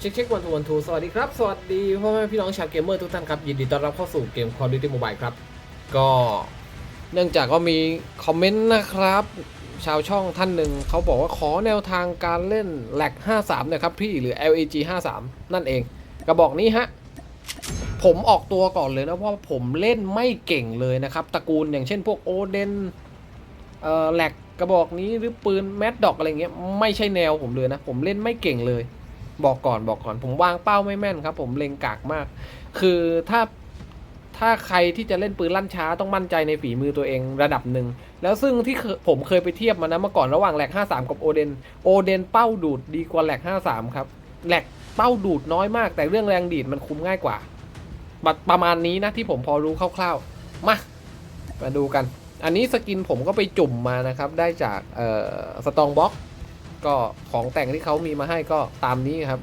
เช็คเช็ควันทูวันทูสวัสดีครับ สวัสดีพ่อแม่พี่น้องชาวเกมเมอร์ทุกท่านครับ ยินดีต้อนรับเข้าสู่เกม Call of Duty Mobile ครับ ก็เนื่องจากก็มีคอมเมนต์นะครับ ชาวช่องท่านหนึ่งเขาบอกว่าขอแนวทางการเล่นแหลก53นะครับพี่หรือ LAG 53 นั่นเอง กระบอกนี้ฮะ ผมออกตัวก่อนเลยนะเพราะผมเล่นไม่เก่งเลยนะครับ ตระกูลอย่างเช่นพวกโอเดนเอ่อแหลกกระบอกนี้หรือปืนแมดดอกอะไรเงี้ยไม่ใช่แนวผมเลยนะ ผมเล่นไม่เก่งเลย บอกก่อนบอกก่อน ผมวางเป้าไม่แม่นครับ ผมเล็งกากมาก คือถ้าถ้าใครที่จะเล่นปืนลั่นช้าต้องมั่นใจในฝีมือตัวเองระดับหนึ่ง แล้วซึ่งที่ผมเคยไปเทียบมานะเมื่อก่อนระหว่างแหลก 53 กับโอเดน โอเดนเป้าดูดดีกว่าแหลก 53 ครับแหลกเป้าดูดน้อยมาก แต่เรื่องแรงดีดมันคุ้มง่ายกว่าประประมาณนี้นะที่ผมพอรู้คร่าวๆ มา มาดูกัน อันนี้สกินผมก็ไปจุ่มมานะครับ ได้จากสตองบ็อก ก็ของแต่งที่เขามีมาให้ก็ตามนี้ครับ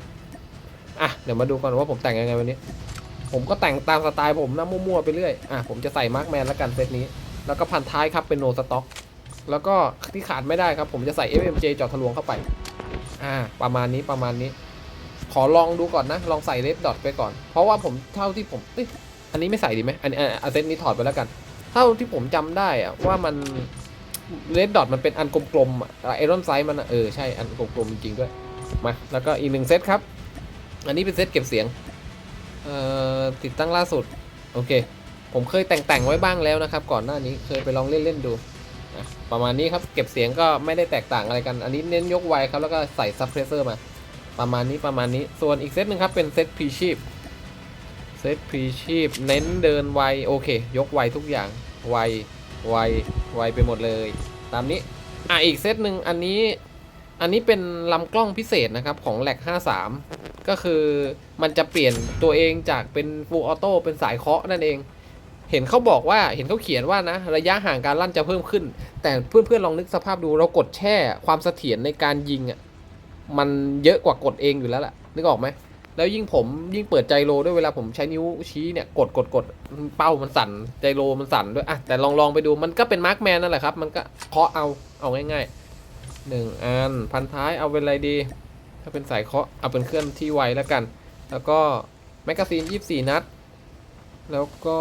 อะเดี๋ยวมาดูกันว่าผมแต่งยังไงวันนี้ ผมก็แต่งตามสไตล์ผมนะมั่วๆไปเรื่อยอะผมจะใส่มาร์กแมนแล้วกันเซตนี้ แล้วก็พันท้ายครับเป็นโนสต็อกแล้วก็ที่ขาดไม่ได้ครับ ผมจะใส่ FMJ เจอทะลวงเข้าไป อ่า ประมาณนี้ประมาณนี้ ขอลองดูก่อนนะ ลองใส่เลดดอทไปก่อน เพราะว่าผมเท่าที่ผมอันนี้ไม่ใส่ดีไหมอันนี้อะอะเซตนี้ถอดไปแล้วกัน เท่าที่ผมจำได้อะว่ามัน เลดดอทมันเป็นอันกลมๆอะไอรอนไซส์มันเออใช่อันกลมๆจริงด้วยมาแล้วก็อีกหนึ่งเซตครับ อันนี้เป็นเซตเก็บเสียงเอ่อติดตั้งล่าสุด โอเค ผมเคยแต่งๆไว้บ้างแล้วนะครับ ก่อนหน้านี้เคยไปลองเล่นๆดูประมาณนี้ครับเก็บเสียงก็ไม่ได้แตกต่างอะไรกัน อันนี้เน้นยกไวครับแล้วก็ใส่ซับเพรสเซอร์มา ประมาณนี้ประมาณนี้ส่วนอีกเซตหนึ่งครับเป็นเซตพีชีพเซตพรีชีพเน้นเดินไวโอเค ยกไวทุกอย่างไวไว ไวไปหมดเลย ตามนี้ อะอีกเซตหนึ่งอันนี้ อันนี้เป็นลำกล้องพิเศษนะครับของแหลก53 ก็คือมันจะเปลี่ยนตัวเองจากเป็นฟูลออโต้เป็นสายเคาะนั่นเอง เห็นเขาบอกว่าเห็นเขาเขียนว่านะ ระยะห่างการลั่นจะเพิ่มขึ้น แต่เพื่อนๆลองนึกสภาพดูเรากดแช่ความเสถียรในการยิงอะมันเยอะกว่ากดเองอยู่แล้วล่ะนึกออกไหม แล้วยิ่งผมยิ่งเปิดใจโลด้วยเวลาผมใช้นิ้วชี้เนี่ยกดกดกดเป้ามันสั่นใจโลมันสั่นด้วยอะแต่ลองลองไปดูมันก็เป็นมาร์กแมนนั่นแหละครับมันก็เคาะเอาเอาง่ายๆหนึ่งอันพันท้ายเอาเป็นอะไรดี ถ้าเป็นสายเคาะเอาเป็นเคลื่อนที่ไวแล้วกัน แล้วก็แมกกาซีน24นัด แล้วก็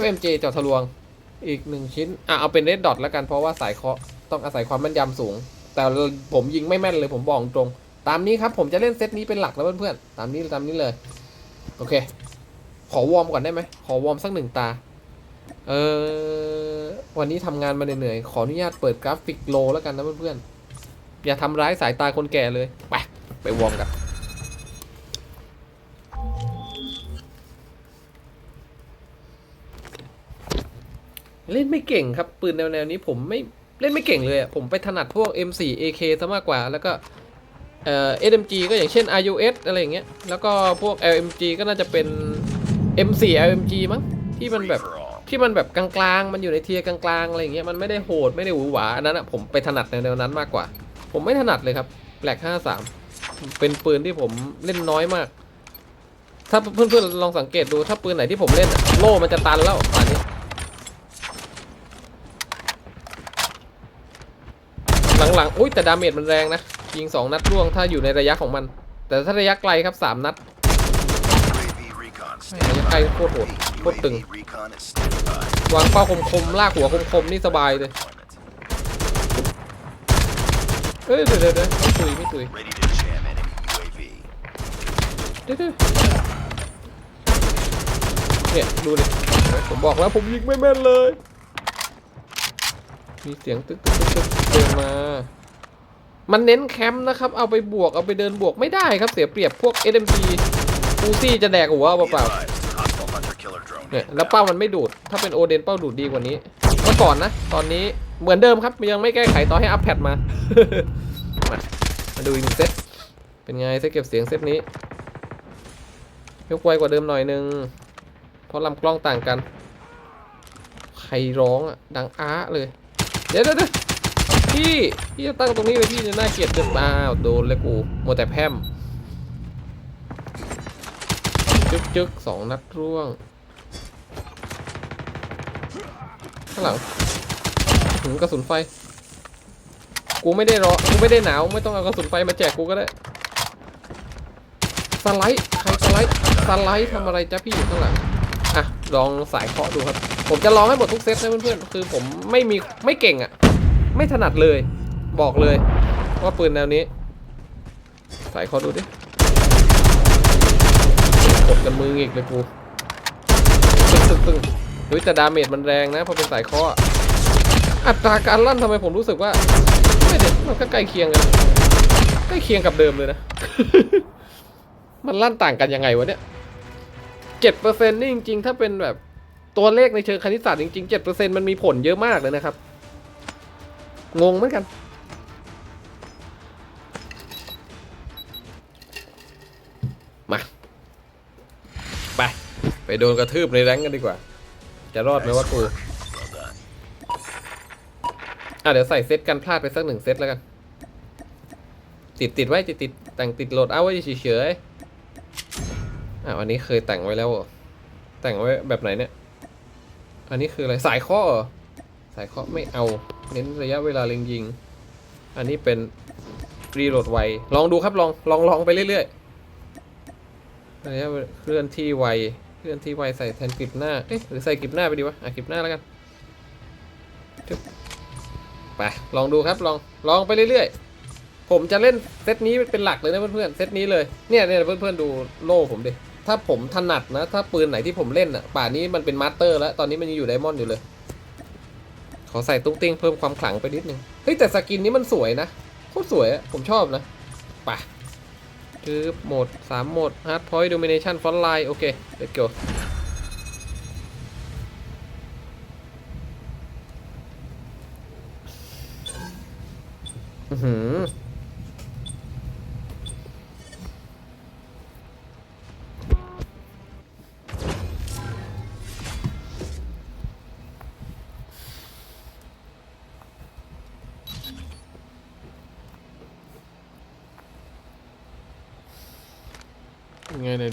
FMJ จอดทะลวงอีกหนึ่งชิ้นอะเอาเป็นเรดดอทแล้วกันเพราะว่าสายเคาะต้องอาศัยความแม่นยำสูง แต่ผมยิงไม่แม่นเลยผมบอกตรง ตามนี้ครับผมจะเล่นเซตนี้เป็นหลักแล้วเพื่อนๆ ตามนี้ตามนี้เลย โอเค ขอวอร์มก่อนได้ไหม ขอวอร์มสักหนึ่งตา เออ วันนี้ทำงานมาเหนื่อยๆ ขออนุญาตเปิดกราฟิกโลแล้วกันนะเพื่อนๆ อย่าทำร้ายสายตาคนแก่เลย ไป ไปวอร์มกันเล่นไม่เก่งครับ ปืนแนวๆนี้ผมไม่เล่นไม่เก่งเลยอะผมไปถนัดพวก M4 AK ซะมากกว่าแล้วก็ เอ่อ SMG ก็อย่างเช่น RUS อะไรอย่างเงี้ย แล้วก็พวก LMG ก็น่าจะเป็น M4 LMG มั้งที่มันแบบที่มันแบบกลางๆ มันอยู่ในเทียร์กลางๆอะไรอย่างเงี้ย มันไม่ได้โหดไม่ได้หวือหวา อันนั้นอะผมไปถนัดในแนวนั้นมากกว่า ผมไม่ถนัดเลยครับแหลก53 เป็นปืนที่ผมเล่นน้อยมาก ถ้าเพื่อนๆลองสังเกตดูถ้าปืนไหนที่ผมเล่นอะโล่มันจะตันแล้วป่านนี้หลังๆ อุ้ยแต่ดาเมจมันแรงนะ ยิง2นัดร่วงถ้าอยู่ในระยะของมัน แต่ถ้าระยะไกลครับ3นัดระยะไกลโคตรโหดโคตรตึง วางเป้าคมๆลากหัวคมๆนี่สบายเลยเอ้ยเดี๋ยวเดี๋ยวเดี๋ยวไม่ตุยไม่ตุยเดี๋ยวเนี่ยดูดิผมบอกแล้วผมยิงไม่แม่นเลย มีเสียงตึ๊กตึ๊กตึ๊กตึ๊กเดินมา มันเน้นแคมป์นะครับ เอาไปบวก เอาไปเดินบวกไม่ได้ครับ เสียเปรียบพวก SMG อูซี่จะแดกหัวเอาเปล่าๆเนี่ยแล้วเป้ามันไม่ดูด ถ้าเป็นโอเดนเป้าดูดดีกว่านี้ เมื่อก่อนนะ ตอนนี้เหมือนเดิมครับยังไม่แก้ไขต่อให้อัพแพดมา มา มาดูอีกหนึ่งเซต เป็นไงเซตเก็บเสียงเซตนี้ยกไวกว่าเดิมหน่อยนึง เพราะลำกล้องต่างกัน ใครร้องอะ ดังอ้าเลย เดี๋ยเดี๋ยวเดี๋ยว พี่พี่จะตั้งตรงนี้เลยพี่จะน่าเกลียดเกินอ้าโดนเลยกูมัวแต่แพรมจึ๊กจึ๊กสองนัดร่วงข้างหลังถึงกระสุนไฟ กูไม่ได้รอกูไม่ได้หนาวไม่ต้องเอากระสุนไฟมาแจกกูก็ได้สไลด์ใครสไลด์สไลด์ทำอะไรจ๊ะพี่อยู่ข้างหลังอะลองสายเคาะดูครับ ผมจะลองให้หมดทุกเซตนะเพื่อนๆคือผมไม่มีไม่เก่งอะ ไม่ถนัดเลย บอกเลย ว่าปืนแนวนี้สายเคาะดูดิกดกันมืออีกเลยกูตึงตึงตึ้งเฮ้ยแต่ดาเมจมันแรงนะพราะเป็นสายเคอะอัตราการลั่นทำไมผมรู้สึกว่าไม่เด็มันก็ใกล้เคียงกันใกล้เคียงกับเดิมเลยนะ มันลั่นต่างกันยังไงวะเนี่ยเจ็ดเปอร์เซ็นต์นี่จริงๆ ถ้าเป็นแบบตัวเลขในเชิงคณิตศาสตร์จริงๆเจ็ดเปอร์เซ็นต์มันมีผลเยอะมากเลยนะครับ งงเหมือนกัน มา ไป ไปโดนกระทืบในแรงกันดีกว่า จะรอดไหมว่ากูอะเดี๋ยวใส่เซตกันพลาดไปสักหนึ่งเซตแล้วกัน ติดติดไว้ติดติดแต่งติดโหลดเอาไว้เฉยๆอะอันนี้เคยแต่งไว้แล้วแต่งไว้แบบไหนเนี่ย อันนี้คืออะไรสายข้อสายข้อไม่เอา เน้นระยะเวลาเล็งยิง อันนี้เป็นรีโหลดไว ลองดูครับลองลองลองไปเรื่อยๆระยะเคลื่อนที่ไวเคลื่อนที่ไวใส่แทนกริบหน้าเอ๊ะหรือใส่กริบหน้าไปดีวะอะกริบหน้าแล้วกันไปลองดูครับลองลองไปเรื่อยๆ ผมจะเล่นเซตนี้เป็นหลักเลยนะเพื่อนๆเซตนี้เลยเนี่ยเนี่ยเพื่อนๆดูโล่ผมดิถ้าผมถนัดนะ ถ้าปืนไหนที่ผมเล่นอะป่านนี้มันเป็นมาสเตอร์แล้ว ตอนนี้มันยังอยู่ไดมอนด์อยู่เลย ขอใส่ตุ้งติ้งเพิ่มความขลังไปนิดนึง เฮ้ยแต่สกินนี้มันสวยนะโคตรสวยอะผมชอบนะปะคือโหมด 3 โหมด Hard Point Domination Front Line โอเค let's go อือหือ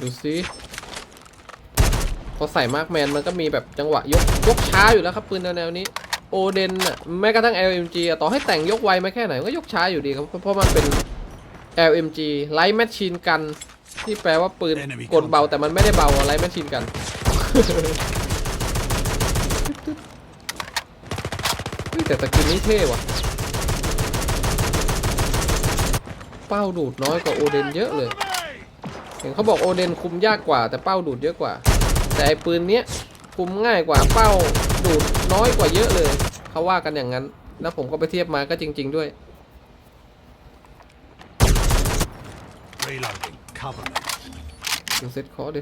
ดูซิพอใส่มาร์กแมนมันก็มีแบบจังหวะยกยกช้าอยู่แล้วครับปืนแนวๆนี้ โอเดนอะแม้กระทั่ง LMG อะต่อให้แต่งยกไวมาแค่ไหนมันก็ยกช้าอยู่ดีครับ เพราะมันเป็น LMG Light Machine Gun ที่แปลว่าปืนกดเบาแต่มันไม่ได้เบาไลท์แมชชีนกันเฮ้ยแต่ตะกินนี้เท่ว่ะ เป้าดูดน้อยกว่าโอเดนเยอะเลย เห็นเขาบอกโอเดนคุมยากกว่า แต่เป้าดูดเยอะกว่า แต่ไอปืนเนี้ยคุมง่ายกว่าเป้าดูดน้อยกว่าเยอะเลยเขาว่ากันอย่างนั้น แล้วผมก็ไปเทียบมาก็จริง ๆด้วย Reloading. Cover me. ดูเซ็ตเคอดิ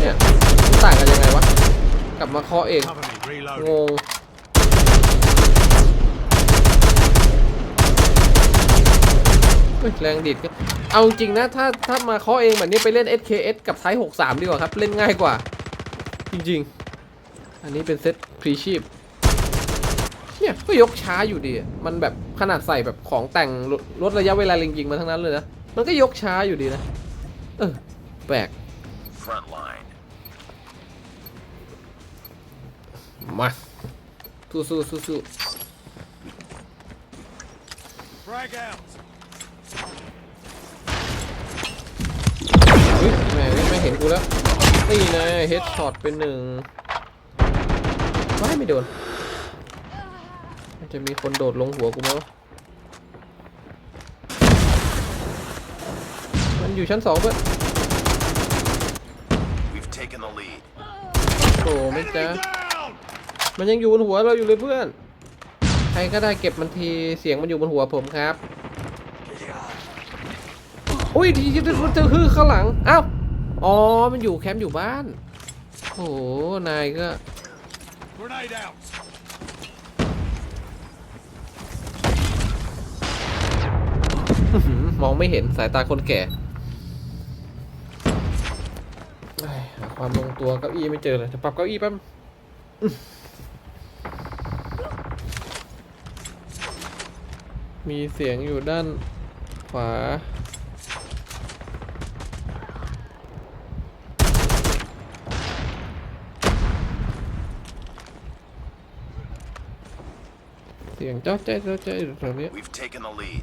เนี่ยมันต่างกันยังไงวะ กลับมาเคาะเอง Cover me. ง Reloading. ง เฮ้ยแรงดิดก็เอาจริงนะ ถ้าถ้ามาเคาะเองแบบนี้ไปเล่น SKS กับไซส์63 ดีกว่าครับ เล่นง่ายกว่า จริงๆ อันนี้เป็นเซตพรีชีพเนี่ยก็ยกช้าอยู่ดี มันแบบขนาดใส่แบบของแต่งลดลดระยะเวลาเล็งยิงมาทั้งนั้นเลยนะ มันก็ยกช้าอยู่ดีนะ เออ แปลกมาสู้สู้สู้สู้ เฮ้ยแหม่ไม่เห็นกูแล้ว นี่นะเฮดช็อตเป็นหนึ่งไม่ไม่โดนมันจะมีคนโดดลงหัวกูไหมวะมันอยู่ชั้นสองเพื่อน We've taken the lead. โอ้ไม่จ้า Down. มันยังอยู่บนหัวเราอยู่เลยเพื่อน ใครก็ได้เก็บมันที เสียงมันอยู่บนหัวผมครับ อุ้ยทีที่มันจะคือข้างหลังอ้าวอ๋อมันอยู่แคมป์อยู่บ้านโอ้โหนายก็ Grenade out. อื้อหือมองไม่เห็นสายตาคนแก่เอ้ยหาความลงตัวเก้าอี้ไม่เจอเลยจะปรับเก้าอี้แป๊บอื้อมีเสียงอยู่ด้านขวา เสียงจ้าจ๊เจ้าจ๊อยู่แถวนี้ We've taken the lead.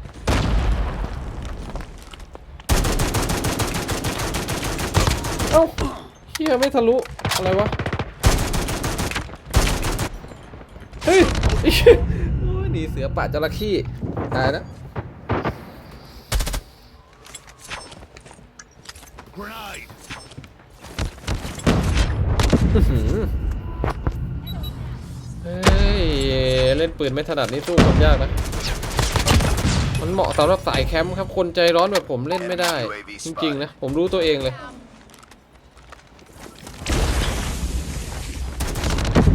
เอ้าเฮียไม่ทะลุอะไรวะ เฮ้ยไอ้เหี้ยหนีเสือป่าจระเข้ตายแล้ว ปืนไม่ถนัดนี่สู้คนยากนะ มันเหมาะสำหรับสายแคมป์ครับ คนใจร้อนแบบผมเล่นไม่ได้ จริงๆนะ ผมรู้ตัวเองเลย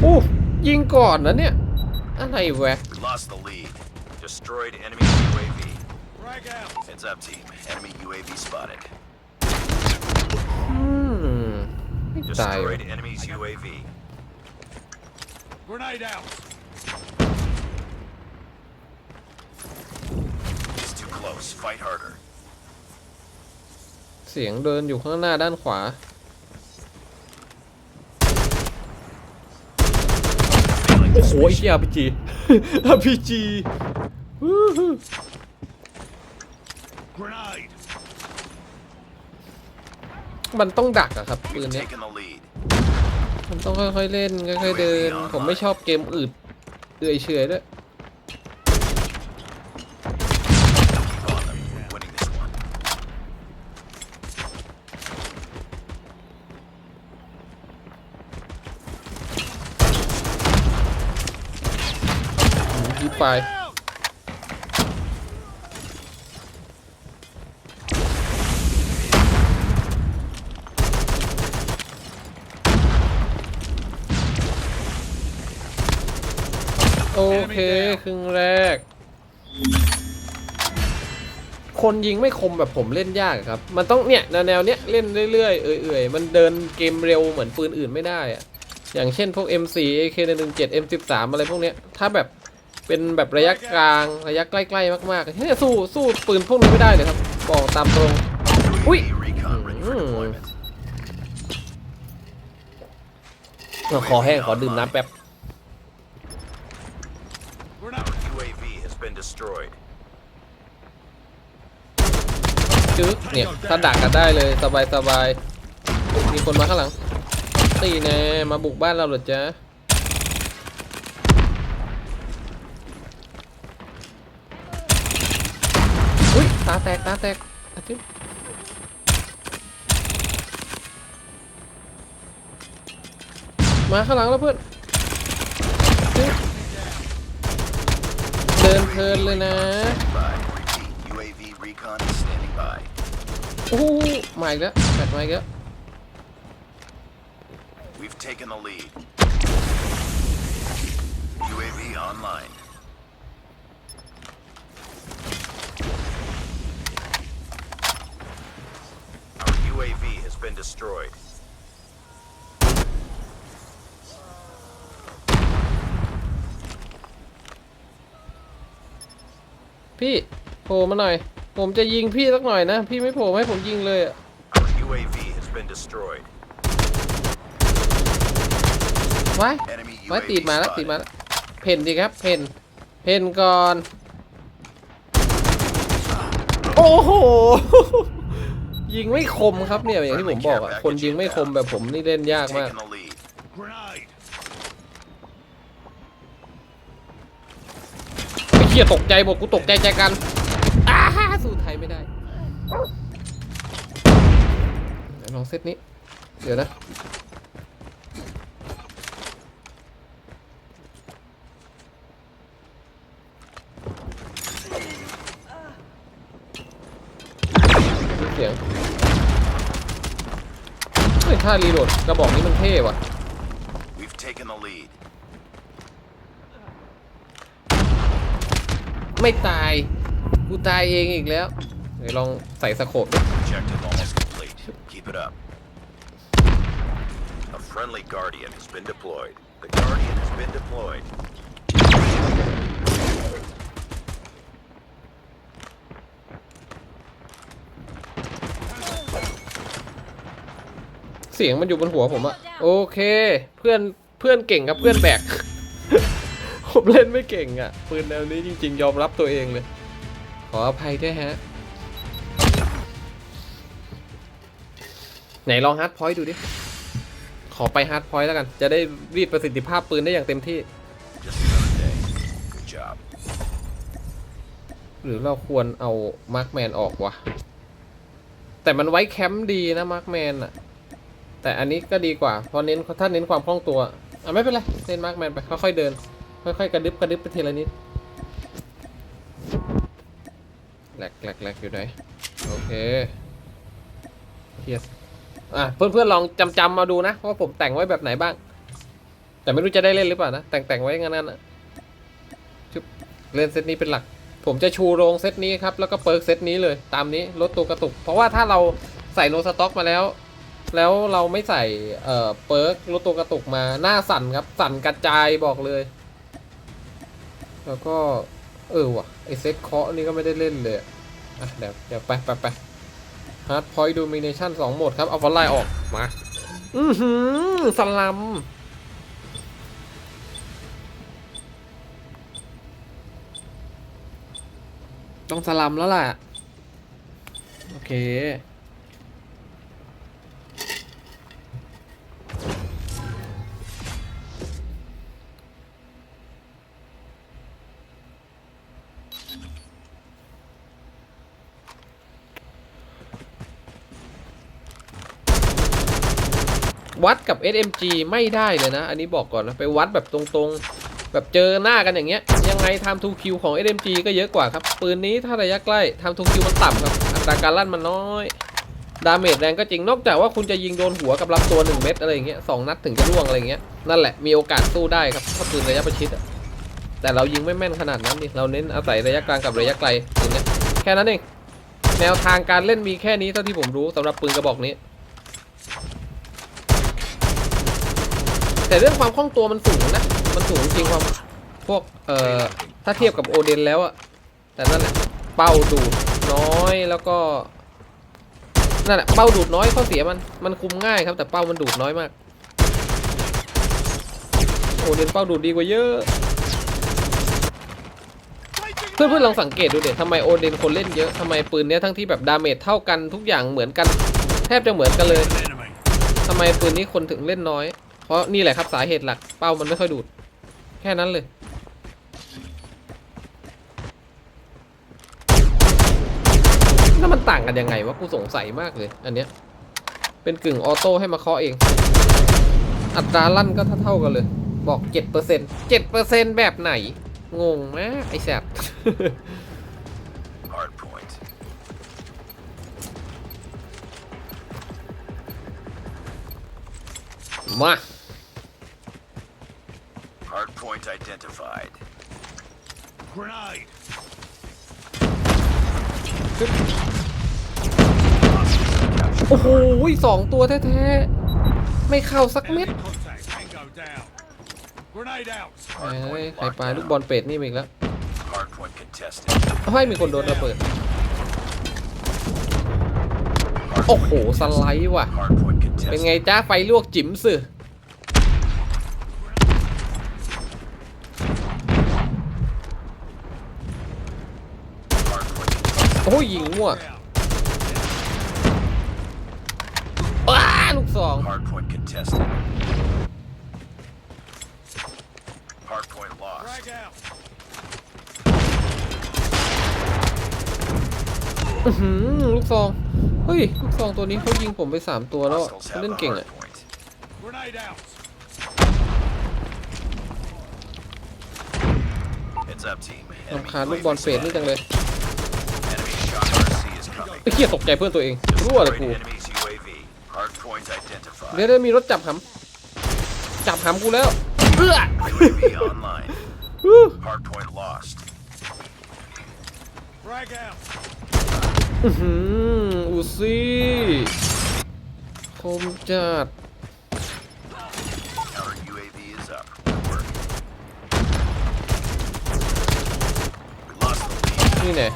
อู้ยิงก่อนนะเนี่ย อะไรแวะ We lost the lead. Destroyed enemy UAV. Frag out. Heads up, team. Enemy UAV spotted. อืมไม่ตายว่ะ Destroyed enemy's UAV. Grenade out. Close. Fight harder. เสียงเดินอยู่ข้างหน้าด้านขวา Failing โอ้ this โหไอ้ mission. เหี้ย RPG RPG วู้ฮู้ Grenade. มันต้องดักอะครับปืน We've เนี้ย taken the lead. มันต้องค่อยๆเล่นค่อยๆเดิน ผมไม่ชอบเกมอืดเอื่อยเฉอยด้วย ไป Out. โอเค ครึ่งแรก คนยิงไม่คมแบบผมเล่นยากอะครับ มันต้องเนี่ยแนวแนวๆเนี้ยเล่นเรื่อยๆ เอื่อยๆ มันเดินเกมเร็วเหมือนปืนอื่นไม่ได้อะอย่างเช่นพวก M4 AK117 M13 อะไรพวกเนี้ย ถ้าแบบ เป็นแบบระยะกลางระยะใกล้ๆมากๆเนี่ยสู้สู้ปืนพวกนี้ไม่ได้เลยครับบอกตามตรง Ui. UAV recon ready for Mm. deployment. ขอแห้งขอดื่มน้ำแป๊บ Grenade. UAV has been destroyed. จึ๊กเนี่ยถ้าดักกันได้เลยสบายสบายมีคนมาข้างหลังตีแน่มาบุกบ้านเราเหรอจ๊ะอุ้ยตา แตกตาแตกอาทิตย์มาข้างหลังแล้วเพื่อน เดินเพลินเลยนะ UAV recon is standing by. โอ้โหมาอีกแล้วแบตมาอีกแล้ว We've taken the lead. UAV online. Our UAV has been destroyed. พี่โผล่มาหน่อย ผมจะยิงพี่สักหน่อยนะ พี่ไม่โผล่มาให้ผมยิงเลยอะ Our UAV has been destroyed. ไว้ Enemy ไว้ UAV ติดมาแล้ว spotted. ติดมาแล้ว เพนดีครับ เพนเพนก่อน โอ้โห ยิงไม่คมครับเนี่ยอย่างที่ผมบอกอะคนยิงไม่คมแบบผมนี่เล่นยากมาก Taking the lead. Grenade. ไอ้เหี้ยตกใจหมดกูตกใจใจกันอ้าสู้ไทยไม่ได้เดี๋ยวลองเซตนี้ เดี๋ยวนะ เสียงเฮ้ยท่ารีโหลดกระบอกนี้มันเท่ว่ะ We've taken the lead. ไม่ตาย กูตายเองอีกแล้วเดี๋ยวลองใส่สโคปดิ Objective almost complete. Keep it up. A friendly Guardian has been deployed. The Guardian has been deployed. สียงมันอยู่บนหัวผมอะโอเค เพื่อนเพื่อนเก่งครับเพื่อนแบก ผมเล่นไม่เก่งอะปืนแนวนี้จริง ๆ ยอมรับตัวเองเลย ขออภัยด้วยฮะ ไหนลองฮาร์ดพอยต์ดูดิ ขอไปฮาร์ดพอยต์แล้วกัน จะได้รีดประสิทธิภาพปืนได้อย่างเต็มที่ หรือเราควรเอามาร์คแมนออกวะแต่มันไว้แคมป์ดีนะมาร์คแมนอะ แต่อันนี้ก็ดีกว่าเพราะเน้นถ้าเน้นความคล่องตัวอะไม่เป็นไรเล่นมาร์คแมนไปค่อยๆเดิน ค่อยๆกระดึบกระดึบไปทีละนิดแหลกแหลกแหลกอยู่ไหนโอเคเทียสอะเพื่อนๆลองจำจำๆมาดูนะว่าผมแต่งไว้แบบไหนบ้าง แต่ไม่รู้จะได้เล่นหรือเปล่านะแต่งแต่งๆไว้งั้นๆนะชุบเล่นเซตนี้เป็นหลัก ผมจะชูโรงเซตนี้ครับแล้วก็เปิร์กเซตนี้เลยตามนี้ลดตัวกระตุก เพราะว่าถ้าเราใส่โนสต็อกมาแล้ว แล้วเราไม่ใส่เอ่อเปิร์กลดตัวกระตุกมาหน้าสั่นครับ สั่นกระจายบอกเลย แล้วก็เออว่ะไอเซ็ตเคาะนี่ก็ไม่ได้เล่นเลย อะ เดี๋ยวเดี๋ยวไปไปไปฮาร์ดพอยต์ดูมิเนชั่นสองโหมดครับ เอาฟอนไลน์ออกมา อือหือสลัมต้องสลัมแล้วล่ะ โอเค วัดกับ SMG ไม่ได้เลยนะ อันนี้บอกก่อนนะ ไปวัดแบบตรงๆ แบบเจอหน้ากันอย่างเงี้ย ยังไง time to kill ของ SMG ก็เยอะกว่าครับ ปืนนี้ถ้าระยะใกล้ time to kill มันต่ำครับ อัตราการลั่นมันน้อย ดาเมจแรงก็จริง นอกจากว่าคุณจะยิงโดนหัวกับลำตัว 1 เม็ดอะไรอย่างเงี้ยสองนัดถึงจะร่วงอะไรอย่างเงี้ย นั่นแหละ มีโอกาสสู้ได้ครับ ถ้าปืนระยะประชิดอะแต่เรายิงไม่แม่นขนาดนั้นดิเราเน้นอาศัยระยะกลางกับระยะไกลอย่างเงี้ยแค่นั้นเอง แนวทางการเล่นมีแค่นี้เท่าที่ผมรู้สำหรับปืนกระบอกนี้ แต่เรื่องความคล่องตัวมันสูงนะ มันสูงจริงความพวกเอ่อถ้าเทียบกับโอเดนแล้วอะแต่นั่นแหละเป้าดูดน้อยแล้วก็นั่นแหละเป้าดูดน้อยข้อเสียมันมันคุมง่ายครับ แต่เป้ามันดูดน้อยมากโอเดนเป้าดูดดีกว่าเยอะเพื่อนๆลองสังเกตดูเด็ดทำไมโอเดนคนเล่นเยอะทำไมปืนเนี้ยทั้งที่แบบดาเมจเท่ากันทุกอย่างเหมือนกัน แทบจะเหมือนกันเลยทำไมปืนนี้คนถึงเล่นน้อย ราะนี่แหละครับสาเหตุหลักเป้ามันไม่ค่อยดูด แค่นั้นเลย แล้วมันต่างกันยังไงวะกูสงสัยมากเลย อันเนี้ย เป็นกึ่งออโต้ให้มาเคาะเอง อัตราลั่นก็เท่าๆกันเลย บอกเจ็ดเปอร์เซ็นต์เจ็ดเปอร์เซ็นต์แบบไหน งงมากไอ้แสบมา Hard point identified. Grenade. โอ้โหสองตัวแท้ๆ ไม่เข้าสักเม็ด Enemy contact. Tango down. Grenade out. เอ้ยใครปลาลูกบอลเป็ดนี่มาอีกแล้ว Hard point contested. เฮ้ยมีคนโดนระเบิด โอ้โห สไลด์ว่ะ Hard point เป็น contested. ไงจ้าไฟลวกจิ๋มสื่อ Hard point contested. โอ้ยยิงมั่ว Down. อ้าลูกสอง Hard point contested. Hard point lost. Frag out. อื้อหือลูกซอง เฮ้ย ลูกซองตัวนี้เขายิงผมไปสามตัวแล้วอะ Hostiles เขา have เล่น the เก่ง hard อะ point. Grenade out. Heads up, team. รำ Enemy คาญลูกบอล UAV เป็ดนี่จังเลย spotted. Enemy shot RC is coming. ไอ้เหี้ยตกใจเพื่อนตัวเองรั่วเลย Destroyed กู enemy's UAV. Hard point identified. เดี๋ยวเดี๋ยวมีรถจับหำจับหำกูแล้วเอื้อ UAV online. ฮู้ Hard point lost. Frag out. อื้อหืออูซี่คมจัด Counter UAV is up. Good work. We lost the lead. นี่แน่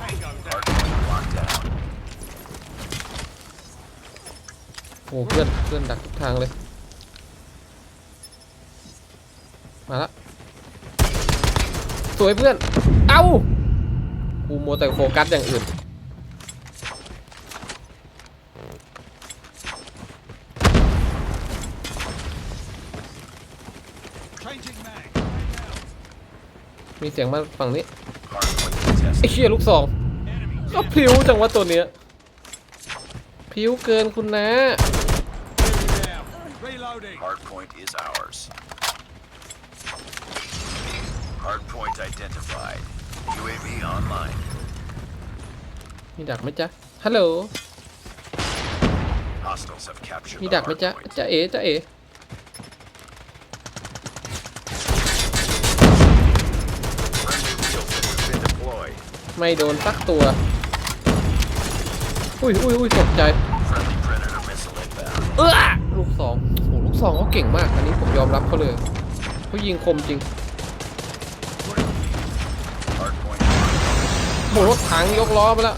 โอ้เพื่อนเพื่อนดักทุกทางเลย มาละสวยเพื่อน เอ้ากูโมแต่โฟกัสอย่างอื่น มีเสียงมาฝั่งนี้ไอ้เชี่ยลูกสองก็พิ้วจังว่าตัวเนี้ยพิ้วเกินคุณนะ Reloading. Hardpoint is ours. Hardpoint identified. UAV online. มีดักไหมจ๊ะ ฮัลโหล Hostiles have captured มี the ดักไหมจ๊ะ hardpoint. จ๊ะเอ๋จ๊ะเอ๋ Friendly wheel pit has been deployed. ไม่โดนสักตัว อุ้ยอุ้ยอุ้ยตกใจ Friendly predator missile inbound. เอ้อลูกสอง โอ้ลูกสองเขาเก่งมาก อันนี้ผมยอมรับเขาเลย เขายิงคมจริงโหรถถังยกล้อไปแล้ว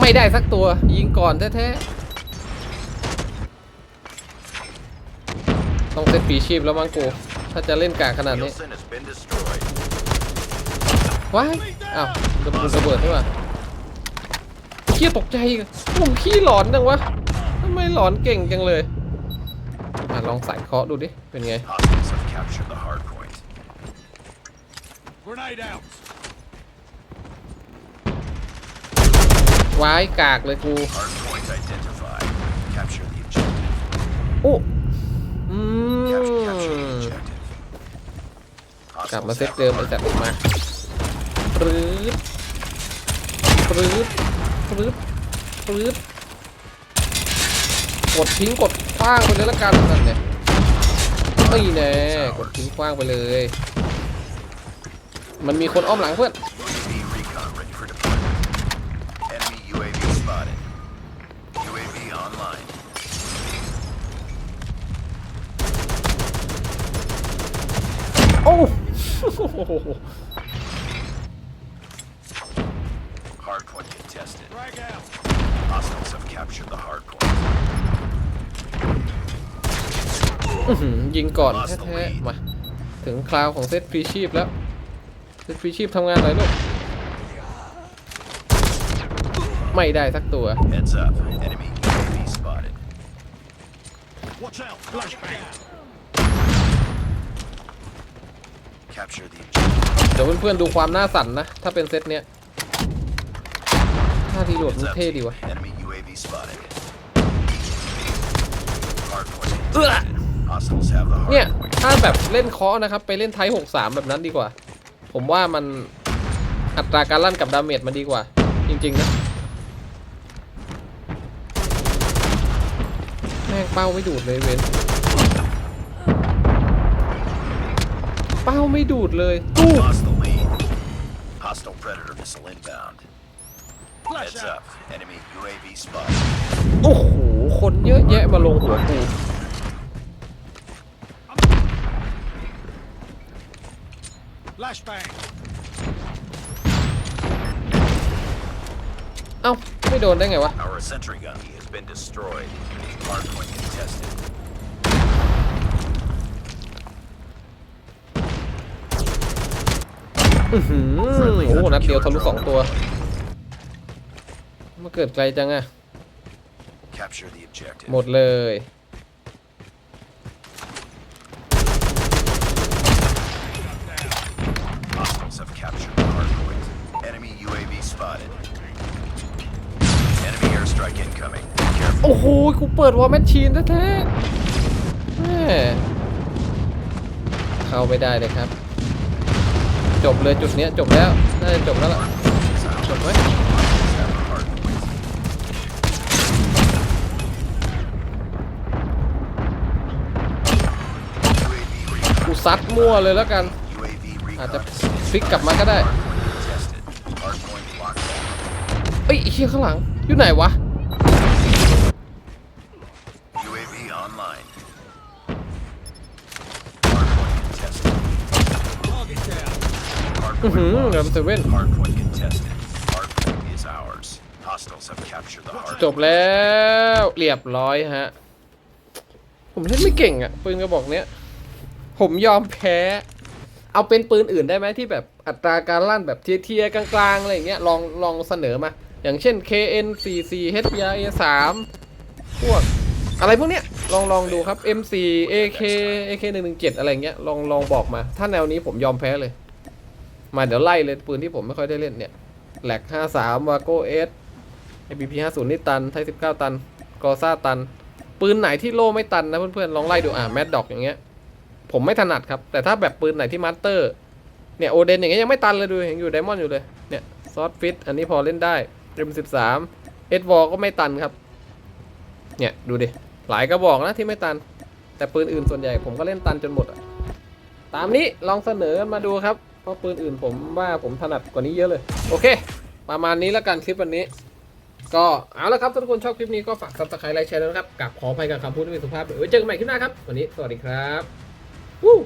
ไม่ได้สักตัว ยิงก่อนแท้ๆ ต้องเซตปีชีพแล้วมั้งกูถ้าจะเล่นกากขนาดนี้ ว้าย อ้าวระเบิดระเบิดใช่ป่ะเขี้ยตกใจอีกผมขี้หลอนจังวะ ไมหลอนเก่งจังเลยอลองใส่เคาะดูดิ เป็นไง วายกากเลยกูอู้กลับมาเซตเดิมไปจัดมาปรื๊ดปรื๊ดปรื๊ดปรื๊ด กดทิ้งกดคว้างไปเลยละกันนั่นเนี่ยไม่แน่กดทิ้งคว้างไปเลย มันมีคนอ้อมหลังเพื่อน UAV recon ready for deployment. Enemy UAV spotted. UAV online. โอ้ Hardpoint contested. Drag out. Hostiles have captured the hardpoint. อื้อหือ ยิงก่อนแท้ๆมาถึงคราวของเซตฟรีชีพแล้ว เซตฟรีชีพทำงานหน่อยลูก ไม่ได้สักตัว Heads up. Enemy UAV spotted. Watch out. Flashbang. Capture the objective. เดี๋ยวเพื่อนๆดูความหน้าสั่นนะ ถ้าเป็นเซตเนี้ยท่าทีโหลด Heads มัน up. เท่ดีวะ Enemy UAV spotted. Hardpoint เอื้อ contested. Hostiles have the เนี่ย hardpoint. ถ้าแบบเล่นเคาะนะครับ ไปเล่นไทย63 แบบนั้นดีกว่า ผมว่ามันอัตราการลั่นกับดาเมจมันดีกว่า จริงๆนะ แม่งเป้าไม่ดูดเลยเวนเป้าไม่ดูดเลยตู้ Lost the lead. Hostile predator missile inbound. Flash Heads out. up. Enemy UAV spotted. โอ้โห คนเยอะแยะมาลงหัวกู Flashbang. เอ้า ไม่โดนได้ไงวะ Our sentry gun has been destroyed. Hardpoint contested. อื้อหือโอ้โหนัดเดียวทะลุสองตัว มาเกิดไกลจังอะ Capture the objective. หมดเลย เปิดวอลแมชชีนแท้ๆแม่เข้าไม่ได้เลยครับ จบเลยจุดเนี้ยจบแล้วน่าจะจบแล้วล่ะจบไหมกูซัดมั่วเลยแล้วกัน อาจจะ recon. is พลิกกลับมาก็ได้ เอ้ยไอ้เฮียข้างหลัง อยู่ไหนวะ อื้อหือ Hardpoint เดี๋ยว lost. เซเว่น Hardpoint contested. Hardpoint is ours. Hostiles have captured the hardpoint. จบแล้วเรียบร้อยฮะ ผมเล่นไม่เก่งอะ่ะปืนกระบอกเนี้ย ผมยอมแพ้ เอาเป็นปืนอื่นได้ไหมที่แบบอัตราการลั่นแบบเทียร์ๆกลางๆอะไรอย่างเงี้ยลองลองเสนอมา อย่างเช่น KN 4 4 HYA 3พวก อะไรพวกเนี้ยลองลองดูครับ M4 AK AK 117อะไรเงี้ยลองลองบอกมา ถ้าแนวนี้ผมยอมแพ้เลย มาเดี๋ยวไล่เลยปืนที่ผมไม่ค่อยได้เล่นเนี่ยแหลก53วาโก้เอส ABP 50นี่ตัน ไทย19ตัน กอซ่าตัน ปืนไหนที่โล่ไม่ตันนะเพื่อนๆ ลองไล่ดูอะแมดด็อกอย่างเงี้ย ผมไม่ถนัดครับ แต่ถ้าแบบปืนไหนที่มาสเตอร์ เนี่ยโอเดนอย่างเงี้ยยังไม่ตันเลยดูยังอยู่ไดมอนด์อยู่เลย เนี่ยซอสฟิตอันนี้พอเล่นได้ริม13เอ็ดวอก็ไม่ตันครับ เนี่ยดูดิ หลายกระบอกนะที่ไม่ตัน แต่ปืนอื่นส่วนใหญ่ผมก็เล่นตันจนหมดอะตามนี้ลองเสนอมาดูครับ เพราะปืนอื่นผมว่าผมถนัดกว่านี้เยอะเลย โอเค ประมาณนี้แล้วกันคลิปวันนี้ ก็เอาละครับถ้าทุกคนชอบคลิปนี้ก็ฝากซับสไครต์ไลค์แชร์นะครับกับขออภัยกับคำพูดที่ไม่สุภาพด้วยไว้เจอกันใหม่คลิปหน้าครับ วันนี้สวัสดีครับวู้